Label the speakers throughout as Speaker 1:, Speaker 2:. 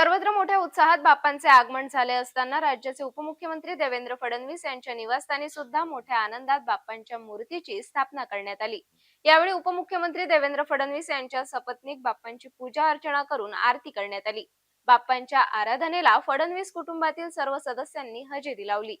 Speaker 1: सर्वत्र मोठ्या उत्साहात बाप्पांचे आगमन झाले असताना राज्याचे उपमुख्यमंत्री देवेंद्र फडणवीस यांच्या निवासस्थानी सुद्धा मोठ्या आनंदात बाप्पांच्या मूर्तीची स्थापना करण्यात आली. यावेळी उपमुख्यमंत्री देवेंद्र फडणवीस यांच्या सपत्नीक बाप्पांची पूजा अर्चना करून आरती करण्यात आली. बाप्पांच्या आराधनेला फडणवीस कुटुंबातील सर्व सदस्यांनी हजेरी लावली.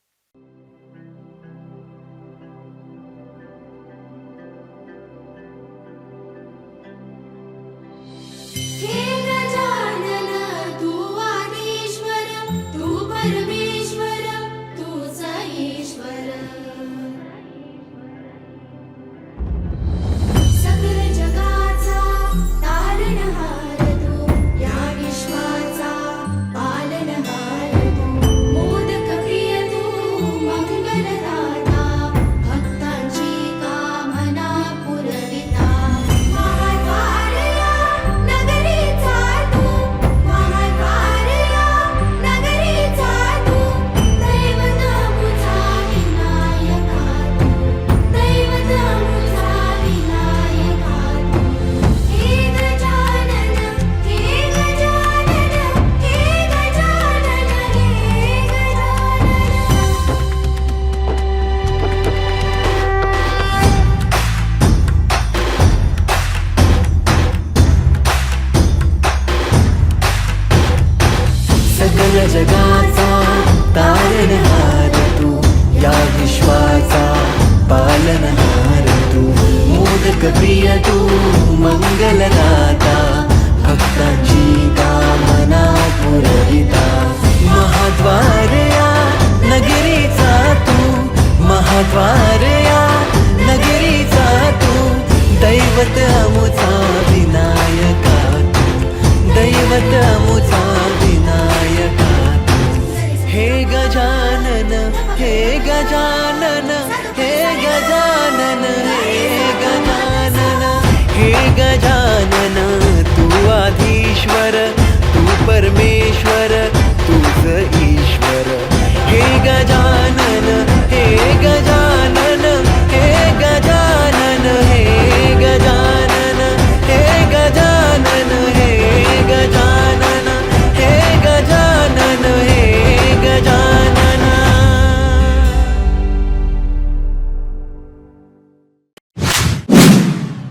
Speaker 2: मंगलदाता
Speaker 3: या जगाचा तारणहार तू. या विश्वाचा पालनहार तू. मोदक प्रिय तू मंगलदाता. भक्तांची कामना पुरविता. महाद्वार या नगरीचा तू. महाद्वार या नगरीचा तू. दैवत अमुचा विनायका तू. दैवत अमुचा जानन हे